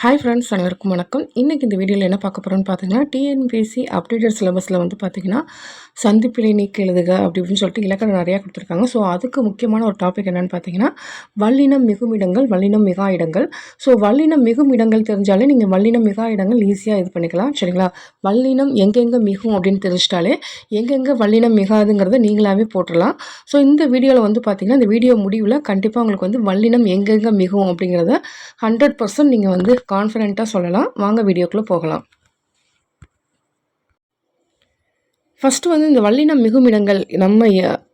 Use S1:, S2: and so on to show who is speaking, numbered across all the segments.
S1: Hi friends அனைவருக்கும் வணக்கம். இன்றைக்கி இந்த வீடியோவில் என்ன பார்க்க போகிறோன்னு பார்த்தீங்கன்னா டிஎன்பிசி அப்டேட்டட் சிலபஸில் வந்து பார்த்திங்கன்னா சந்திப்பிலை நீக்கி எழுதுக அப்படி இப்படின்னு சொல்லிட்டு இலக்கணம் நிறையா கொடுத்துருக்காங்க. ஸோ அதுக்கு முக்கியமான ஒரு டாபிக் என்னென்னு பார்த்தீங்கன்னா வல்லினம் மிகும் இடங்கள் வல்லினம் மிகா இடங்கள். ஸோ வல்லினம் மிகும் இடங்கள் தெரிஞ்சாலே நீங்கள் வல்லினம் மிகா இடங்கள் ஈஸியாக இது பண்ணிக்கலாம். சரிங்களா? வல்லினம் எங்கெங்கே மிகும் அப்படின்னு தெரிஞ்சிட்டாலே எங்கெங்கே வல்லினம் மிகாதுங்கிறத நீங்களாகவே போட்டுடலாம். ஸோ இந்த வீடியோவில் வந்து பார்த்திங்கன்னா இந்த வீடியோ முடிவில் கண்டிப்பாக உங்களுக்கு வந்து வல்லினம் எங்கெங்கே மிகும் அப்படிங்கிறத ஹண்ட்ரட் பர்சன்ட் நீங்கள் வந்து கான்ஃபிடெண்ட்டாக சொல்லலாம். வாங்க வீடியோக்குள்ளே போகலாம். ஃபஸ்ட்டு வந்து இந்த வல்லினம் மிகுமிடங்கள். நம்ம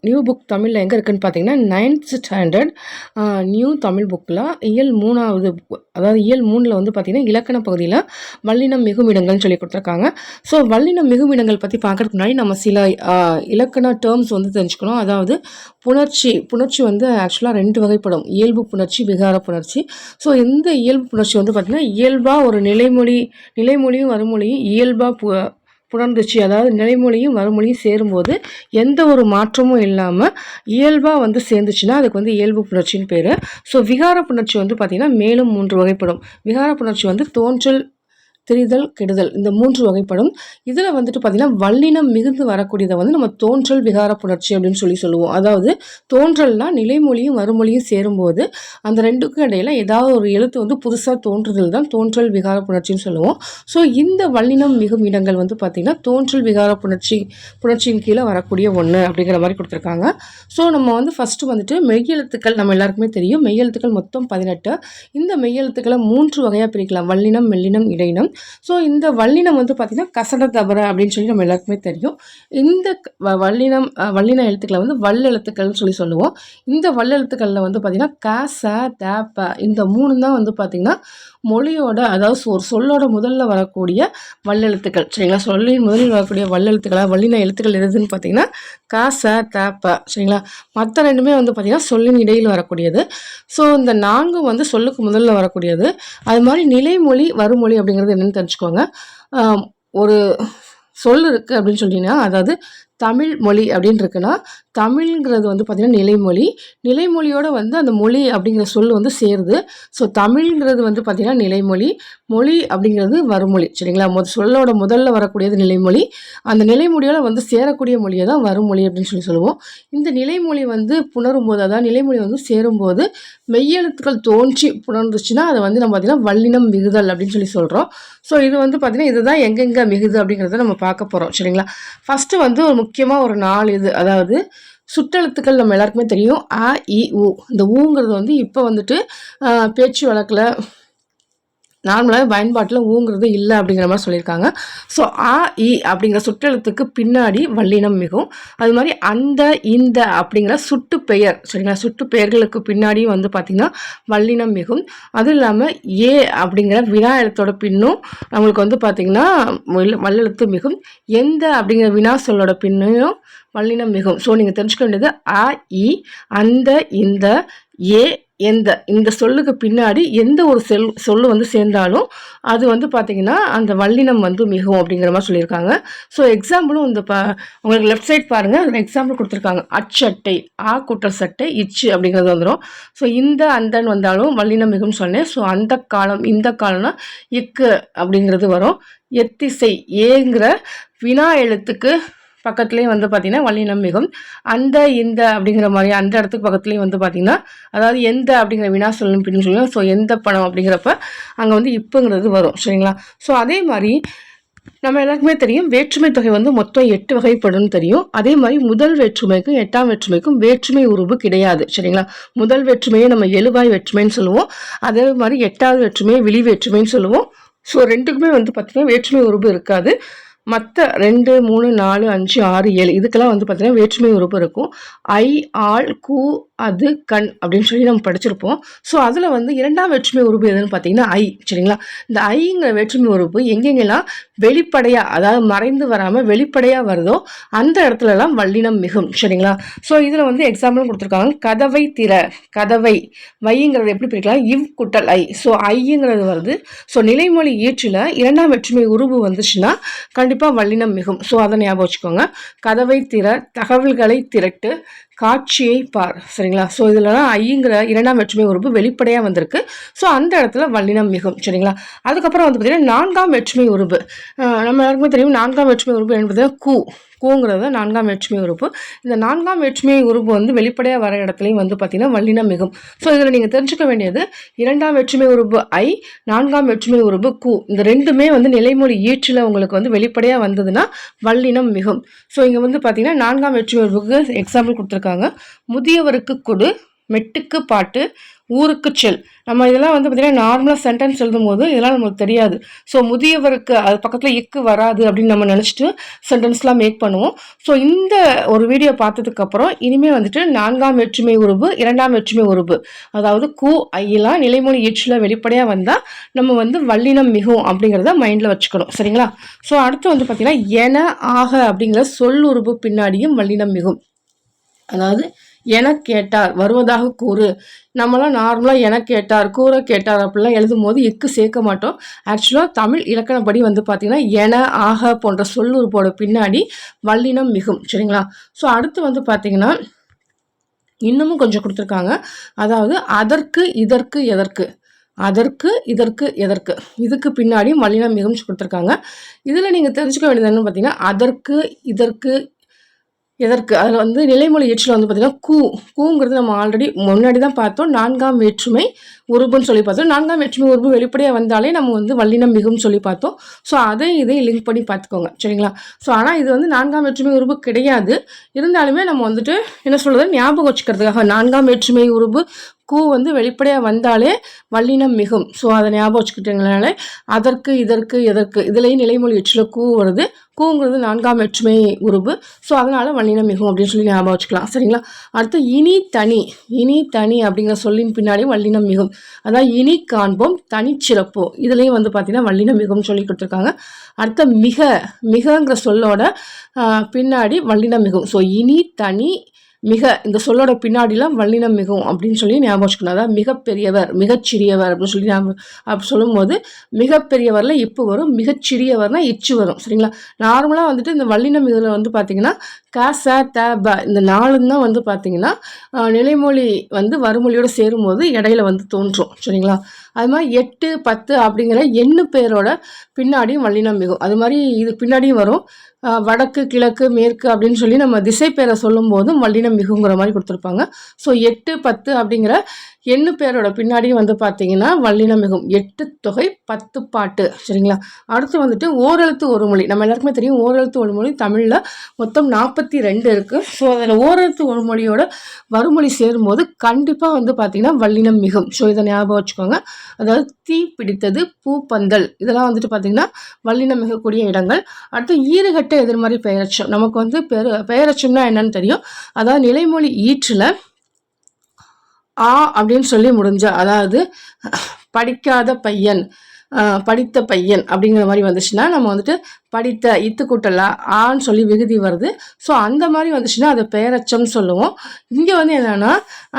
S1: நியூ புக் தமிழில் எங்கே இருக்குதுன்னு பார்த்தீங்கன்னா நைன்த் ஸ்டாண்டர்ட் நியூ தமிழ் புக்கில் இயல் மூணாவது அதாவது இயல் மூணில் வந்து பார்த்திங்கன்னா இலக்கண பகுதியில் வல்லினம் மிகுமிடங்கள்னு சொல்லி கொடுத்துருக்காங்க. ஸோ வல்லினம் மிகுமிடங்கள் பற்றி பார்க்குறதுக்கு முன்னாடி நம்ம சில இலக்கண டேர்ம்ஸ் வந்து தெரிஞ்சுக்கணும். அதாவது புணர்ச்சி புணர்ச்சி வந்து ஆக்சுவலாக ரெண்டு வகைப்படும். இயல்பு புணர்ச்சி விகார புணர்ச்சி. ஸோ இந்த இயல்பு புணர்ச்சி வந்து பார்த்திங்கன்னா இயல்பாக ஒரு நிலைமொழி நிலைமொழியும் வறுமொழியும் இயல்பாக புணர்ந்துச்சு அதாவது நிலைமொழியும் வறுமொழியும் சேரும்போது எந்த ஒரு மாற்றமும் இல்லாமல் இயல்பாக வந்து சேர்ந்துச்சுன்னா அதுக்கு வந்து இயல்பு புணர்ச்சின்னு பேர். ஸோ விகார புணர்ச்சி வந்து பார்த்திங்கன்னா மேலும் மூன்று வகைப்படும். விகார புணர்ச்சி வந்து தோன்றல் திரிதல் கெடுதல் இந்த மூன்று வகைப்படும். இதில் வந்துட்டு பார்த்திங்கன்னா வல்லினம் மிகுந்து வரக்கூடியதை வந்து நம்ம தோன்றல் விகார புணர்ச்சி அப்படின்னு சொல்லி சொல்லுவோம். அதாவது தோன்றல்னா நிலைமொழியும் மறுமொழியும் சேரும்போது அந்த ரெண்டுக்கும் இடையில ஏதாவது ஒரு எழுத்து வந்து புதுசாக தோன்றுதல் தான் தோன்றல் விகார புணர்ச்சின்னு சொல்லுவோம். ஸோ இந்த வல்லினம் மிகும் இடங்கள் வந்து பார்த்திங்கன்னா தோன்றல் விகார புணர்ச்சி புணர்ச்சியின் கீழே வரக்கூடிய ஒன்று அப்படிங்கிற மாதிரி கொடுத்துருக்காங்க. ஸோ நம்ம வந்து ஃபஸ்ட்டு வந்துட்டு மெய்யெழுத்துக்கள் நம்ம எல்லாருக்குமே தெரியும். மெய்யெழுத்துக்கள் மொத்தம் பதினெட்டு. இந்த மெய்யெழுத்துக்களை மூன்று வகையாக பிரிக்கலாம். வல்லினம் மெல்லினம் இடையினம். ஸோ இந்த வல்லினம் வந்து பார்த்திங்கன்னா கசட தபர அப்படின்னு சொல்லி நம்ம எல்லாருக்குமே தெரியும். இந்த வல்லினம் வல்லின எழுத்துக்களை வந்து வல்லெழுத்துக்கள்னு சொல்லி சொல்லுவோம். இந்த வல்லெழுத்துக்களில் வந்து பார்த்திங்கன்னா க ச த ப இந்த மூணு தான் வந்து பார்த்திங்கன்னா மொழியோட அதாவது ஒரு சொல்லோட முதல்ல வரக்கூடிய வல்லெழுத்துக்கள் சரிங்களா? சொல்லின் முதலில் வரக்கூடிய வல்லெழுத்துக்களாக வல்லின எழுத்துக்கள் எதுன்னு பார்த்தீங்கன்னா க ச த ப. சரிங்களா? மற்ற ரெண்டுமே வந்து பார்த்திங்கன்னா சொல்லின் இடையில் வரக்கூடியது. ஸோ இந்த நான்கும் வந்து சொல்லுக்கு முதல்ல வரக்கூடியது. அது மாதிரி நிலைமொழி வருமொழி அப்படிங்கிறது என்னென்னு தெரிஞ்சுக்கோங்க. ஒரு சொல் இருக்குது அப்படின்னு சொல்லிங்கன்னா அதாவது தமிழ் மொழி அப்படின்னு இருக்குன்னா தமிழ்ங்கிறது வந்து பார்த்திங்கன்னா நிலைமொழி. நிலைமொழியோடு வந்து அந்த மொழி அப்படிங்கிற சொல் வந்து சேருது. ஸோ தமிழ்ங்கிறது வந்து பார்த்திங்கன்னா நிலைமொழி. மொழி அப்படிங்கிறது வருமொழி சரிங்களா? முத சொல்லோட முதல்ல வரக்கூடியது நிலைமொழி. அந்த நிலைமொழியோட வந்து சேரக்கூடிய மொழியை தான் வருமொழி அப்படின்னு சொல்லி சொல்லுவோம். இந்த நிலைமொழி வந்து புணரும் போது அதாவது நிலைமொழி வந்து சேரும்போது மெய்யெழுத்துக்கள் தோன்றி புணர்ந்துச்சுன்னா அதை வந்து நம்ம பார்த்திங்கன்னா வல்லினம் மிகுதல் அப்படின்னு சொல்லி சொல்கிறோம் ஸோ இது வந்து பார்த்திங்கன்னா இதுதான் எங்கெங்கே மிகுது அப்படிங்கிறத நம்ம பார்க்க போகிறோம் சரிங்களா? ஃபஸ்ட்டு வந்து ஒரு முக்கியமாக ஒரு நாலு இது அதாவது சுற்றெழுத்துக்கள் நம்ம எல்லாருக்குமே தெரியும். அ இ உ. இந்த ஊங்கிறது வந்து இப்போ வந்துட்டு பேச்சு வழக்கில் நார்மலாக பயன்பாட்டில் ஊங்கிறது இல்லை அப்படிங்கிற மாதிரி சொல்லியிருக்காங்க. ஸோ ஆ இ அப்படிங்கிற சுற்றெழுத்துக்கு பின்னாடி வல்லினம் மிகும் அது மாதிரி அந்த இந்த அப்படிங்கிற சுட்டு பெயர் சரிங்களா? சுட்டு பெயர்களுக்கு பின்னாடியும் வந்து பார்த்திங்கன்னா வல்லினம் மிகும். அதுவும் இல்லாமல் ஏ அப்படிங்கிற வினா எழுத்தோட பின்னும் நம்மளுக்கு வந்து பார்த்திங்கன்னா வல்லெழுத்து மிகும். எந்த அப்படிங்கிற வினா சொல்லோட பின்னையும் வல்லினம் மிகும். ஸோ நீங்கள் தெரிஞ்சுக்க வேண்டியது அ இ அந்த இந்த ஏ எந்த இந்த சொல்லுக்கு பின்னாடி எந்த ஒரு செல் சொல்லு வந்து சேர்ந்தாலும் அது வந்து பார்த்திங்கன்னா அந்த வல்லினம் வந்து மிகவும் அப்படிங்கிற மாதிரி சொல்லியிருக்காங்க. ஸோ எக்ஸாம்பிளும் இந்த ப உங்களுக்கு லெஃப்ட் சைட் பாருங்கள் அதில் எக்ஸாம்பிள் கொடுத்துருக்காங்க. அச்சட்டை ஆ குட்டல் சட்டை இச்சு அப்படிங்கிறது வந்துடும் ஸோ இந்த அந்தன் வந்தாலும் வல்லினம் மிகவும் சொன்னேன். ஸோ அந்த காலம் இந்த காலம்னா இக்கு அப்படிங்கிறது வரும். எத்திசை ஏங்கிற வினா எழுத்துக்கு பக்கத்துலேயும் வந்து பார்த்திங்கன்னா வல்லினம் மிகும். அந்த இந்த அப்படிங்கிற மாதிரி அந்த இடத்துக்கு பக்கத்துலேயும் வந்து பார்த்திங்கன்னா அதாவது எந்த அப்படிங்கிற வினா சொல்லணும் அப்படின்னு சொல்லுவோம் ஸோ எந்த பணம் அப்படிங்கிறப்ப அங்கே வந்து இப்போங்கிறது வரும். சரிங்களா? ஸோ அதே மாதிரி நம்ம எல்லாருக்குமே தெரியும் வேற்றுமை தொகை வந்து மொத்தம் எட்டு வகைப்படும் தெரியும். அதே மாதிரி முதல் வேற்றுமைக்கும் எட்டாம் வேற்றுமைக்கும் வேற்றுமை உருவு கிடையாது. சரிங்களா? முதல் வேற்றுமையை நம்ம எழுவாய் வேற்றுமைன்னு சொல்லுவோம். அதே மாதிரி எட்டாவது வேற்றுமையை விழி வேற்றுமைன்னு சொல்லுவோம். ஸோ ரெண்டுக்குமே வந்து பார்த்திங்கன்னா வேற்றுமை உருவு இருக்காது. மற்ற ரெண்டு மூணு நாலு அஞ்சு ஆறு ஏழு இதுக்கெல்லாம் வந்து பார்த்திங்கன்னா வேற்றுமை உறுப்பு இருக்கும். ஐ ஆள் கூ அது கண் அப்படின்னு சொல்லி நம்ம படிச்சிருப்போம். ஸோ அதில் வந்து இரண்டாம் வேற்றுமை உறுப்பு எதுன்னு பார்த்தீங்கன்னா ஐ சரிங்களா? இந்த ஐங்கிற வேற்றுமை உறுப்பு எங்கெங்கெல்லாம் வெளிப்படையாக அதாவது மறைந்து வராமல் வெளிப்படையாக வருதோ அந்த இடத்துலலாம் வல்லினம் மிகும் சரிங்களா? ஸோ இதில் வந்து எக்ஸாம்பிள் கொடுத்துருக்காங்க. கதவை திற கதவை வைங்கிறது எப்படி பிரிக்கலாம்? இவ் குட்டல் ஐ. ஸோ ஐங்கிறது வருது. ஸோ நிலைமொழி ஈற்றில் இரண்டாம் வேற்றுமை உருவு வந்துச்சுன்னா கண்டிப்பாக வல்லினம் மிகும். ஸோ அதை ஞாபகம் வச்சுக்கோங்க. கதவை திற தகவல்களை திரட்டு காட்சியை பார் சரிங்களா? ஸோ இதுலலாம் ஐங்கிற இரண்டாம் வேற்றுமை உறுப்பு வெளிப்படையாக வந்திருக்கு. ஸோ அந்த இடத்துல வல்லினம் மிகும் சரிங்களா? அதுக்கப்புறம் வந்து பார்த்தீங்கன்னா நான்காம் வேற்றுமை உறுப்பு. நம்ம எல்லாருக்குமே தெரியும் நான்காம் வேற்றுமை உறுப்பு என்பது கூ. கூங்கிறது நான்காம் வேற்றுமை உறுப்பு. இந்த நான்காம் வேற்றுமை உறுப்பு வந்து வெளிப்படையாக வர இடத்துலையும் வந்து பார்த்திங்கன்னா வல்லினம் மிகும். ஸோ இதில் நீங்கள் தெரிஞ்சுக்க வேண்டியது இரண்டாம் வேற்றுமை உறுப்பு ஐ நான்காம் வேற்றுமை உறுப்பு கு. இந்த ரெண்டுமே வந்து நிலைமொழி ஈற்றில் உங்களுக்கு வந்து வெளிப்படையாக வந்ததுன்னா வல்லினம் மிகும். ஸோ இங்கே வந்து பார்த்தீங்கன்னா நான்காம் வேற்றுமை உறுப்புக்கு எக்ஸாம்பிள் கொடுத்துருக்காங்க. முதியவருக்கு கொடு மெட்டுக்கு பாட்டு ஊருக்கு செல். நம்ம இதெல்லாம் வந்து பார்த்திங்கன்னா நார்மலாக சென்டென்ஸ் எழுதும் போது இதெல்லாம் நமக்கு தெரியாது. ஸோ முதியவருக்கு அது பக்கத்தில் இக்கு வராது அப்படின்னு நம்ம நினச்சிட்டு சென்டென்ஸ்லாம் மேக் பண்ணுவோம். ஸோ இந்த ஒரு வீடியோ பார்த்ததுக்கப்புறம் இனிமேல் வந்துட்டு நான்காம் வேற்றுமை உருவு இரண்டாம் வெற்றுமை உருவு அதாவது கு ஐயெல்லாம் நிலைமொழி ஈச்சில் வெளிப்படையாக வந்தால் நம்ம வந்து வல்லினம் மிகும் அப்படிங்கிறத மைண்டில் வச்சுக்கணும். சரிங்களா? ஸோ அடுத்து வந்து பார்த்திங்கன்னா என ஆக அப்படிங்கிற சொல் உருவு பின்னாடியும் வல்லினம் மிகும். அதாவது என கேட்டார் வருவதாக கூறு. நம்மளாம் நார்மலாக என கேட்டார் கூற கேட்டார் அப்படிலாம் எழுதும் போது எக்கு சேர்க்க மாட்டோம். ஆக்சுவலாக தமிழ் இலக்கணப்படி வந்து பார்த்திங்கன்னா என ஆக போன்ற சொல்லுறுப்போட பின்னாடி வல்லினம் மிகும் சரிங்களா? ஸோ அடுத்து வந்து பார்த்திங்கன்னா இன்னமும் கொஞ்சம் கொடுத்துருக்காங்க. அதாவது அதற்கு இதற்கு எதற்கு? அதற்கு இதற்கு எதற்கு? இதுக்கு பின்னாடியும் வல்லினம் மிகும் கொடுத்துருக்காங்க. இதில் நீங்கள் தெரிஞ்சுக்க வேண்டியது என்னென்னு பார்த்தீங்கன்னா அதற்கு இதற்கு எதற்கு? அதில் வந்து நிலைமொழி ஏற்றில் வந்து பார்த்திங்கன்னா கூ. கூங்கிறது நம்ம ஆல்ரெடி முன்னாடி தான் பார்த்தோம். நான்காம் வேற்றுமை உருபுன்னு சொல்லி பார்த்தோம். நான்காம் வேற்றுமை உருபு வெளிப்படையாக வந்தாலே நம்ம வந்து வல்லினம் மிகவும் சொல்லி பார்த்தோம். ஸோ அதை இதை லிங்க் பண்ணி பார்த்துக்கோங்க. சரிங்களா? ஸோ ஆனால் இது வந்து நான்காம் வேற்றுமை உருபு கிடையாது. இருந்தாலுமே நம்ம வந்துட்டு என்ன சொல்கிறது ஞாபகம் வச்சுக்கிறதுக்காக நான்காம் வேற்றுமை உருபு கூ வந்து வெளிப்படையாக வந்தாலே வல்லினம் மிகும். ஸோ அதை ஞாபகம் வச்சுக்கிட்டீங்கனாலே அதற்கு இதற்கு எதற்கு இதுலேயும் நிலைமொழி எச்சில் கூ வருது. கூங்கிறது நான்காம் வேற்றுமை உருவு ஸோ அதனால் வல்லினம் மிகும் அப்படின்னு சொல்லி ஞாபகம் வச்சுக்கலாம். சரிங்களா? அடுத்து இனி தனி. இனி தனி அப்படிங்கிற சொல்லின் பின்னாடி வல்லினம் மிகும். அதாவது இனி காண்போம் தனிச்சிறப்பு இதுலேயும் வந்து பார்த்திங்கன்னா வல்லினம் மிகும்னு சொல்லி கொடுத்துருக்காங்க. அடுத்த மிக மிகங்கிற சொல்லோட பின்னாடி வல்லினம் மிகும். ஸோ இனி தனி மிக இந்த சொல்லோட பின்னாடிலாம் வல்லினம் மிகவும் அப்படின்னு சொல்லி ஞாபகம் வச்சுக்கணும். அதாவது மிகப்பெரியவர் மிகச்சிறியவர் அப்படின்னு சொல்லி ஞாபகம் அப்படி சொல்லும்போது மிகப்பெரியவரில் இப்போ வரும் மிகச்சிறியவர்னால் இச்சு வரும். சரிங்களா? நார்மலாக வந்துட்டு இந்த வல்லினம் இதில் வந்து பார்த்திங்கன்னா க ச த ப இந்த நாலும் தான் வந்து பார்த்தீங்கன்னா நிலைமொழி வந்து வறுமொழியோட சேரும்போது இடையில வந்து தோன்றும் சரிங்களா? அது மாதிரி எட்டு பத்து அப்படிங்கிற எண்ணு பேரோட பின்னாடியும் வல்லினம் மிகும் அது மாதிரி இது பின்னாடியும் வரும். வடக்கு கிழக்கு மேற்கு அப்படின்னு சொல்லி நம்ம திசை பேரை சொல்லும்போதும் வல்லினம் மிகுங்கிற மாதிரி கொடுத்துருப்பாங்க. ஸோ எட்டு பத்து அப்படிங்கிற எண்ணு பேரோட பின்னாடியும் வந்து பார்த்தீங்கன்னா வல்லினம் மிகும். எட்டு தொகை பத்து பாட்டு சரிங்களா? அடுத்து வந்துட்டு ஓரெழுத்து ஒரு மொழி. நம்ம எல்லாருக்குமே தெரியும் ஓரெழுத்து ஒரு மொழி தமிழில் மொத்தம் நாற்பத்தி முப்பத்தி ரெண்டு இருக்குது ஸோ அதில் ஓரெழுத்து ஒரு மொழியோட வறுமொழி சேரும்போது கண்டிப்பாக வந்து பார்த்திங்கன்னா வல்லினம் மிகும். ஸோ இதை ஞாபகம் வச்சுக்கோங்க. அதாவது தீ பிடித்தது பூப்பந்தல். இதெல்லாம் வந்துட்டு பார்த்தீங்கன்னா வல்லினம் மிகக்கூடிய இடங்கள். அடுத்து ஈறுகட்ட எதிர்மறை பெயரச்சம். நமக்கு வந்து பெரு பெயரச்சம்னா என்னன்னு தெரியும். அதாவது நிலைமொழி ஈற்றில் ஆ அப்படின்னு சொல்லி முடிஞ்ச அதாவது படிக்காத பையன். படித்த பையன் அப்படிங்கிற மாதிரி வந்துச்சுன்னா நம்ம வந்துட்டு படித்த இத்து ஆன்னு சொல்லி விகுதி வருது. ஸோ அந்த மாதிரி வந்துச்சுன்னா அது பெயரச்சம்னு சொல்லுவோம். இங்கே வந்து என்னென்னா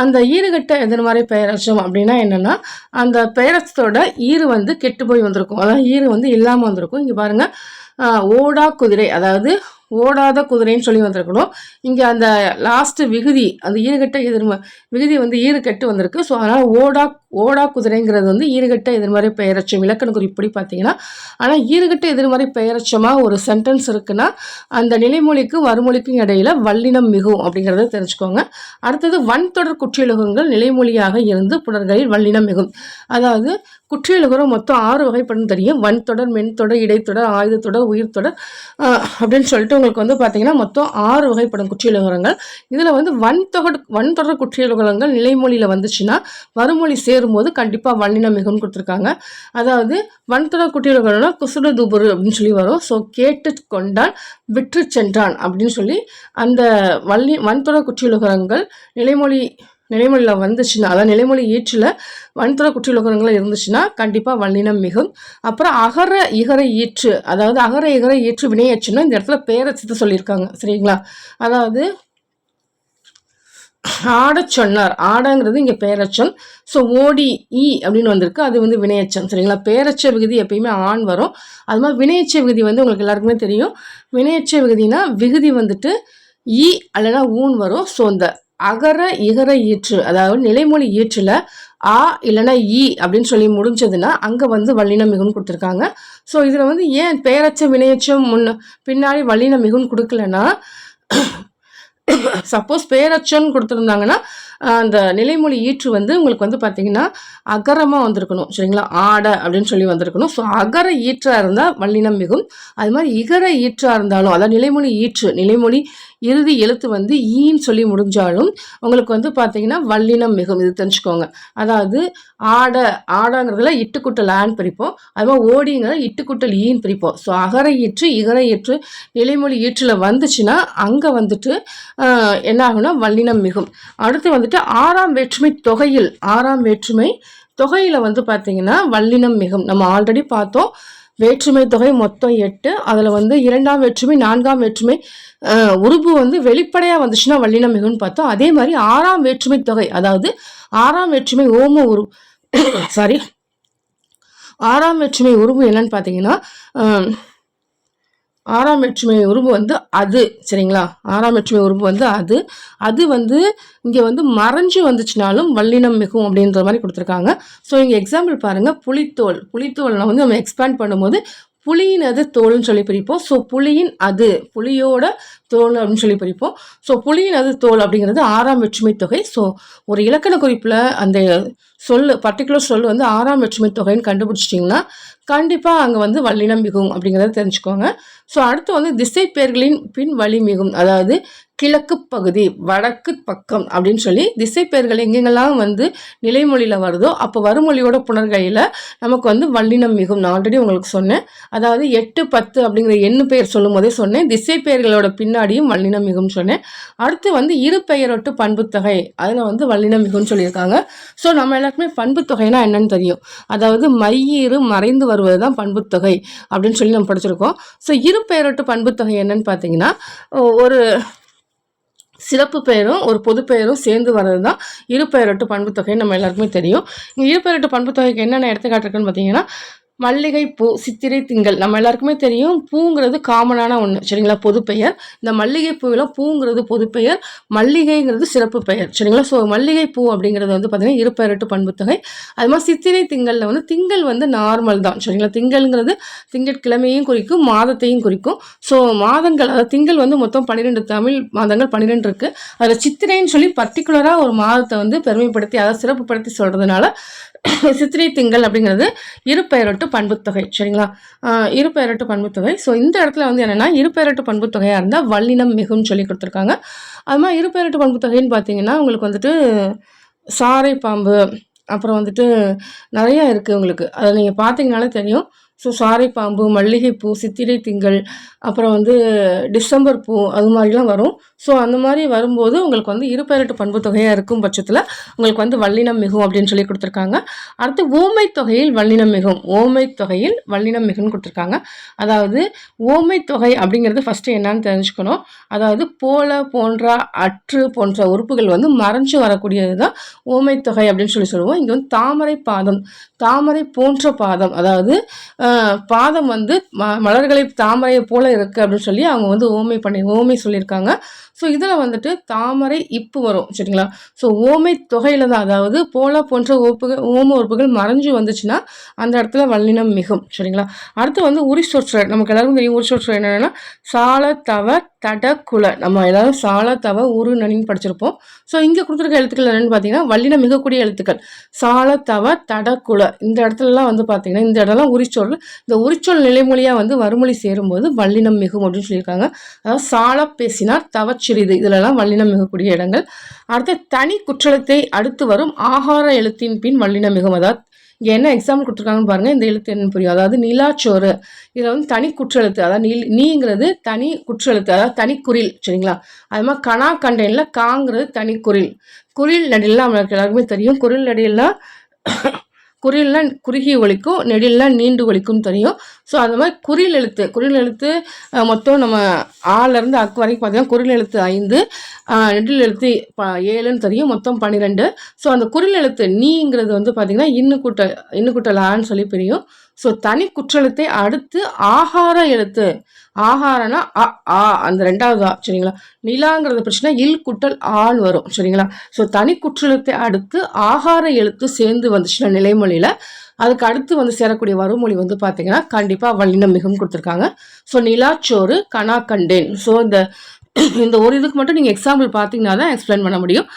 S1: அந்த ஈறுகட்ட எதிர்மறை பெயரச்சம் அப்படின்னா என்னென்னா அந்த பெயரச்சத்தோட ஈறு வந்து கெட்டு போய் வந்திருக்கும். அதாவது ஈறு வந்து இல்லாமல் வந்திருக்கும். இங்கே பாருங்கள் ஓடா குதிரை அதாவது ஓடாத குதிரைன்னு சொல்லி வந்திருக்கணும். இங்கே அந்த லாஸ்ட்டு விகுதி அந்த ஈறுகட்ட எதிர்ம விகுதி வந்து ஈறுகட்டு வந்திருக்கு. ஸோ அதனால் ஓடா ஓடா குதிரைங்கிறது வந்து ஈறுகட்ட எதிர்மறை பெயரச்சம் இலக்கண குறிப்படி பார்த்தீங்கன்னா ஆனால் ஈறுகட்ட எதிர்மறை பெயரச்சமாக ஒரு சென்டென்ஸ் இருக்குன்னா அந்த நிலைமொழிக்கும் வறுமொழிக்கும் இடையில வல்லினம் மிகும் அப்படிங்கிறத தெரிஞ்சுக்கோங்க. அடுத்தது வன்தொடர் குற்றியலுகங்கள் நிலைமொழியாக இருந்து புலர்களில் வல்லினம் மிகும். அதாவது குற்றியலுகரம் மொத்தம் ஆறு வகைப்படும் தெரியும். வன்தொடர் மென்தொடர் இடைத்தொடர் ஆயுதத்தொடர் உயிர்த்தொடர் அப்படின்னு சொல்லிட்டு உங்களுக்கு வந்து பார்த்தீங்கன்னா மொத்தம் ஆறு வகைப்படும் குற்றியலுகரங்கள். இதில் வந்து வன்தொகர் வன்தொடர் குற்றியலுகரங்கள் நிலைமொழியில் வந்துச்சுன்னா வறுமொழி சேரும்போது கண்டிப்பாக வன்னினம் மிகவும் கொடுத்துருக்காங்க. அதாவது வன்தொடர் குற்றியலுகரம்னா குசுடதுபுரு அப்படின்னு சொல்லி வரும். ஸோ கேட்டு கொண்டான் விற்று சென்றான் அப்படின்னு சொல்லி அந்த வள்ளி வன்தொடர் குற்றியலுகரங்கள் நிலைமொழி நிலைமொழியில் வந்துச்சுன்னா அதாவது நிலைமொழி ஈற்றில் வன்துறை குற்றியலுகரங்கள் இருந்துச்சுன்னா கண்டிப்பாக வல்லினம் மிகும். அப்புறம் அகர இகர ஈற்று அதாவது அகர இகர ஈற்று வினையாச்சுன்னா இந்த இடத்துல பேரச்சத்தை சொல்லியிருக்காங்க சரிங்களா? அதாவது ஆட சொன்னார். ஆடங்கிறது இங்கே பேரச்சம் ஸோ ஓடி இ அப்படின்னு வந்திருக்கு. அது வந்து வினையச்சம் சரிங்களா? பேரச்ச விகுதி எப்பயுமே ஆண் வரும். அது மாதிரி வினையச்ச விகுதி வந்து உங்களுக்கு எல்லாருக்குமே தெரியும். வினையச்ச விகுதினா விகுதி வந்துட்டு ஈ அல்லனா ஊன் வரும். ஸோ இந்த அகர இகர ஈற்று அதாவது நிலைமொழி ஈற்றில் ஆ இல்லைன்னா ஈ அப்படின்னு சொல்லி முடிஞ்சதுன்னா அங்கே வந்து வல்லினம் மிகுன்னு கொடுத்துருக்காங்க. ஸோ இதில் வந்து ஏன் பெயரச்சம் வினையச்சம் முன்ன பின்னாடி வல்லினம் மிகுன்னு கொடுக்கலன்னா சப்போஸ் பேரச்சன்னு கொடுத்துருந்தாங்கன்னா அந்த நிலைமொழி ஈற்று வந்து உங்களுக்கு வந்து பார்த்தீங்கன்னா அகரமாக வந்திருக்கணும் சரிங்களா? ஆடை அப்படின்னு சொல்லி வந்திருக்கணும். ஸோ அகர ஈற்றாக இருந்தால் வல்லினம் மிகும் அது மாதிரி இகர ஈற்றாக இருந்தாலும் அதாவது நிலைமொழி ஈற்று நிலைமொழி இறுதி எழுத்து வந்து ஈன்னு சொல்லி முடிஞ்சாலும் உங்களுக்கு வந்து பார்த்தீங்கன்னா வல்லினம் மிகும் இது தெரிஞ்சுக்கோங்க. அதாவது ஆடை ஆடாங்கிறதுல இட்டுக்குட்டல் ஆன் பிரிப்போம். அது மாதிரி ஓடிங்கிறத இட்டுக்குட்டல் ஈன்னு பிரிப்போம். ஸோ அகர ஈற்று இகர ஈற்று இலைமொழி ஈற்றில் வந்துச்சுன்னா அங்கே வந்துட்டு என்ன ஆகும்னா வல்லினம் மிகும். அடுத்து வந்துட்டு ஆறாம் வேற்றுமை தொகையில் ஆறாம் வேற்றுமை தொகையில் வந்து பார்த்தீங்கன்னா வல்லினம் மிகும். நம்ம ஆல்ரெடி பார்த்தோம். வேற்றுமை தொகை மொத்தம் எட்டு. அதில் வந்து இரண்டாம் வேற்றுமை நான்காம் வேற்றுமை உறுப்பு வந்து வெளிப்படையாக வந்துச்சுன்னா வல்லினம் மிகுன்னு பார்த்தோம். அதே மாதிரி ஆறாம் வேற்றுமை தொகை அதாவது ஆறாம் வேற்றுமை ஓம உரு சாரி ஆறாம் வேற்றுமை உருவு என்னன்னு பார்த்தீங்கன்னா ஆறாம் வேற்றுமை உருவு வந்து அது சரிங்களா? ஆறாம் வேற்றுமை உருவு வந்து அது. அது வந்து இங்கே வந்து மறைஞ்சு வந்துச்சுனாலும் வல்லினம் மிகும் அப்படின்ற மாதிரி கொடுத்துருக்காங்க. ஸோ இங்கே எக்ஸாம்பிள் பாருங்கள் புளித்தோல் புளித்தோலில் வந்து நம்ம எக்ஸ்பேண்ட் பண்ணும்போது புளியின் அது தோல்னு சொல்லி பிரிப்போம். ஸோ புளியின் அது புளியோட தோல் அப்படின்னு சொல்லி பிரிப்போம். ஸோ புளியின் அது தோல் அப்படிங்கிறது ஆறாம் வெற்றுமை தொகை. ஸோ ஒரு இலக்கண குறிப்பில் அந்த சொல் பர்டிகுலர் சொல் வந்து ஆறாம் வெற்றுமை தொகைன்னு கண்டுபிடிச்சிட்டிங்கன்னா கண்டிப்பாக அங்கே வந்து வல்லினம் மிகும் அப்படிங்கிறத தெரிஞ்சுக்கோங்க. ஸோ அடுத்து வந்து திசை பெயர்களின் பின் வழி மிகும் அதாவது கிழக்கு பகுதி வடக்கு பக்கம் அப்படின்னு சொல்லி திசை பெயர்கள் எங்கெங்கெல்லாம் வந்து நிலைமொழியில் வருதோ அப்போ வருமொழியோட புணர்கையில் நமக்கு வந்து வல்லினம் மிகும். நான் ஆல்ரெடி உங்களுக்கு சொன்னேன். அதாவது எட்டு பத்து அப்படிங்கிற எண்ணு பெயர் சொல்லும் போதே சொன்னேன். திசை பெயர்களோட பின்னாடியும் வல்லினம் மிகும்னு சொன்னேன். அடுத்து வந்து இரு பெயரொட்டு பண்புத்தொகை அதில் வந்து வல்லினம் மிகும்னு சொல்லியிருக்காங்க. ஸோ நம்ம எல்லாருக்குமே பண்புத்தொகைனா என்னன்னு தெரியும். அதாவது மையீறு மறைந்து வருவது தான் பண்புத்தொகை அப்படின்னு சொல்லி நம்ம படிச்சிருக்கோம். ஸோ இரு பெயரொட்டு பண்புத்தொகை என்னன்னு பார்த்தீங்கன்னா ஒரு சிறப்பு பெயரும் ஒரு பொது பெயரும் சேர்ந்து வர்றது தான் இரு பெயரட்டு பண்புத்தொகை நம்ம எல்லாருக்குமே தெரியும். இங்கே இரு பெயரட்டு பண்புத்தொகைக்கு என்னென்ன எடுத்துக்காட்டு இருக்குன்னு பார்த்தீங்கன்னா மல்லிகை பூ சித்திரை திங்கள். நம்ம எல்லாருக்குமே தெரியும் பூங்கிறது காமனான ஒன்று சரிங்களா? பொது பெயர் இந்த மல்லிகை பூவெல்லாம் பூங்கிறது பொது பெயர் மல்லிகைங்கிறது சிறப்பு பெயர். சரிங்களா? ஸோ மல்லிகை பூ அப்படிங்கிறது வந்து பார்த்திங்கன்னா இருபெயரட்டு பண்புத்தொகை. அது மாதிரி சித்திரை திங்களில் வந்து திங்கள் வந்து நார்மல் தான். சரிங்களா? திங்கள்ங்கிறது திங்கட்கிழமையும் குறிக்கும் மாதத்தையும் குறிக்கும். ஸோ மாதங்கள் அதாவது திங்கள் வந்து மொத்தம் பன்னிரெண்டு தமிழ் மாதங்கள் பன்னிரெண்டு இருக்குது அதில் சித்திரைன்னு சொல்லி பர்டிகுலராக ஒரு மாதத்தை வந்து பெருமைப்படுத்தி அதை சிறப்புப்படுத்தி சொல்கிறதுனால சித்திரை திங்கள் அப்படிங்கிறது இருபெயரட்டு பண்புத்தொகை சரிங்களா? இருபெயரட்டு பண்புத்தொகை. ஸோ இந்த இடத்துல வந்து என்னென்னா இருபெயரட்டு பண்புத்தொகையாக இருந்தால் வல்லினம் மிகுன்னு சொல்லி கொடுத்துருக்காங்க. அது மாதிரி இருபெயரட்டு பண்புத்தொகைன்னு பார்த்தீங்கன்னா உங்களுக்கு வந்துட்டு சாரை பாம்பு அப்புறம் வந்துட்டு நிறையா இருக்குது உங்களுக்கு. அதை நீங்கள் பார்த்தீங்கனாலே தெரியும். ஸோ சாரை பாம்பு மல்லிகைப்பூ சித்திரை திங்கள் அப்புறம் வந்து டிசம்பர் பூ அது மாதிரிலாம் வரும். ஸோ அந்த மாதிரி வரும்போது உங்களுக்கு வந்து இருபெயரட்டு பண்பு தொகையாக இருக்கும் பட்சத்தில் உங்களுக்கு வந்து வல்லினம் மிகும் அப்படின்னு சொல்லி கொடுத்துருக்காங்க. அடுத்து ஓமை தொகையில் வல்லினம் மிகும். ஓமை தொகையில் வல்லினம் மிகும்னு கொடுத்துருக்காங்க. அதாவது ஓமை தொகை அப்படிங்கிறது ஃபஸ்ட்டு என்னன்னு தெரிஞ்சுக்கணும். அதாவது போல போன்ற அற்று போன்ற உறுப்புகள் வந்து மறைஞ்சு வரக்கூடியது தான் ஓமை தொகை அப்படின்னு சொல்லி சொல்லுவோம். இங்கே வந்து தாமரை பாதம் தாமரை போன்ற பாதம் அதாவது பாதம் வந்து ம மலர்களை தாமரையை போல இருக்குது அப்படின்னு சொல்லி அவங்க வந்து ஓமை பண்ணி ஓமை சொல்லியிருக்காங்க. ஸோ இதில் வந்துட்டு தாமரை இப்பு வரும் சரிங்களா? ஸோ ஓமை தொகையில் தான் அதாவது போல போன்ற உறுப்புகள் ஓம உறுப்புகள் மறைஞ்சு வந்துச்சுன்னா அந்த இடத்துல வல்லினம் மிகும் சரிங்களா? அடுத்து வந்து உரி சொற்ற நமக்கு எல்லாருக்கும் தெரியும் உரி சொற்ற என்னென்னா சால தவ தட குல. நம்ம எல்லாரும் சால தவ உரு நனின்னு படிச்சிருப்போம். ஸோ இங்கே கொடுத்துருக்க எழுத்துக்கள் என்னென்னு பார்த்தீங்கன்னா வல்லினம் மிகக்கூடிய எழுத்துக்கள். சால தவ தட குல. இந்த இடத்துலலாம் வந்து பார்த்தீங்கன்னா இந்த இடம்லாம் உரிச்சொல் இந்த உரிச்சொல் நிலைமொழியாக வந்து வறுமொழி சேரும்போது வல்லினம் மிகும் அப்படின்னு சொல்லியிருக்காங்க. அதாவது சால பேசினார் தவச்சிறிது. இதிலெல்லாம் வல்லினம் மிகக்கூடிய இடங்கள். அடுத்து தனி குற்றலத்தை அடுத்து வரும் ஆகார எழுத்தின் பின் வல்லினம் மிகும். அதாவது இங்கே என்ன எக்ஸாம்பிள் கொடுத்துருக்காங்கன்னு பாருங்கள் இந்த எழுத்து என்ன புரியும். அதாவது நிலாச்சோறு. இதில் வந்து தனி குற்றெழுத்து. அதாவது நீ நீங்கிறது தனி குற்றெழுத்து. அதாவது தனி குறில் சரிங்களா? அது மாதிரி கணா கண்டைனில் காங்கிறது தனி குறில் குரில் நடிலாம் நம்மளுக்கு எல்லாருக்குமே தெரியும். குறில் நடிலாம் குறிலெலாம் குறுகி ஒழிக்கும் நெடில்லாம் நீண்டு ஒழிக்கும் தெரியும். ஸோ அந்த மாதிரி குறில் எழுத்து குறில் எழுத்து மொத்தம் நம்ம ஆலேருந்து அக்கு வரைக்கும் பார்த்தீங்கன்னா குறில் எழுத்து ஐந்து நெடில் எழுத்து ப ஏழுன்னு தெரியும் மொத்தம் பன்னிரெண்டு ஸோ அந்த குறில் எழுத்து நீங்கிறது வந்து பார்த்திங்கன்னா இன்னு கூட்டல் இன்னு கூட்டலான்னு சொல்லி பிரியும். ஸோ தனி குற்றெழுத்தை அடுத்து ஆகார எழுத்து. ஆகாரனா அ ஆ அந்த ரெண்டாவது ஆ சரிங்களா? நிலாங்கிறது பிரச்சனை இல் குட்டல் ஆன்னு வரும் சரிங்களா? ஸோ தனி குற்றலத்தை அடுத்து ஆகார எழுத்து சேர்ந்து வந்துச்சுன்னா நிலைமொழியில் அதுக்கு அடுத்து வந்து சேரக்கூடிய வறுமொழி வந்து பார்த்தீங்கன்னா கண்டிப்பாக வல்லினம் மிகவும் கொடுத்துருக்காங்க. ஸோ நிலாச்சோறு கனா கண்டேன் ஸோ இந்த இந்த ஒரு இதுக்கு மட்டும் நீங்கள் எக்ஸாம்பிள் பார்த்தீங்கன்னா தான் எக்ஸ்பிளைன் பண்ண முடியும்.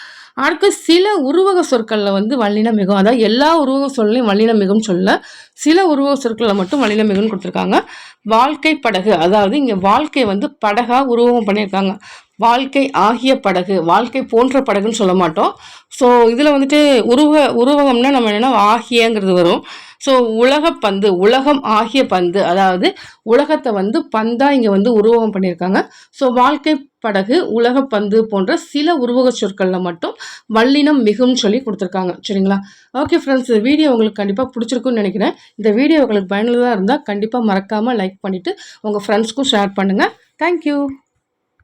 S1: அடுத்து சில உருவக சொற்களில் வந்து வல்லின மிகும் அதாவது எல்லா உருவக சொல்லையும் வல்லின மிகும் சொல்ல சில உருவக சொற்களில் மட்டும் வல்லின மிகும்னு கொடுத்துருக்காங்க. வாழ்க்கை படகு அதாவது இங்கே வாழ்க்கை வந்து படகாக உருவகம் பண்ணியிருக்காங்க. வாழ்க்கை ஆகிய படகு வாழ்க்கை போன்ற படகுன்னு சொல்ல மாட்டோம். ஸோ இதில் வந்துட்டு உருவ உருவகம்னா நம்ம என்னென்னா ஆகியங்கிறது வரும். ஸோ உலக பந்து உலகம் ஆகிய பந்து அதாவது உலகத்தை வந்து பந்தாக இங்கே வந்து உருவகம் பண்ணியிருக்காங்க. ஸோ வாழ்க்கை படகு உலகப்பந்து போன்ற சில உருவக சொற்களில் மட்டும் வல்லினம் மிகும்னு சொல்லி கொடுத்துருக்காங்க. சரிங்களா? ஓகே ஃப்ரெண்ட்ஸ் இந்த வீடியோ உங்களுக்கு கண்டிப்பாக பிடிச்சிருக்குன்னு நினைக்கிறேன். இந்த வீடியோ உங்களுக்கு பயனுள்ளதாக இருந்தால் கண்டிப்பாக மறக்காமல் லைக் பண்ணிவிட்டு உங்கள் ஃப்ரெண்ட்ஸ்க்கும் ஷேர் பண்ணுங்கள் தேங்க்யூ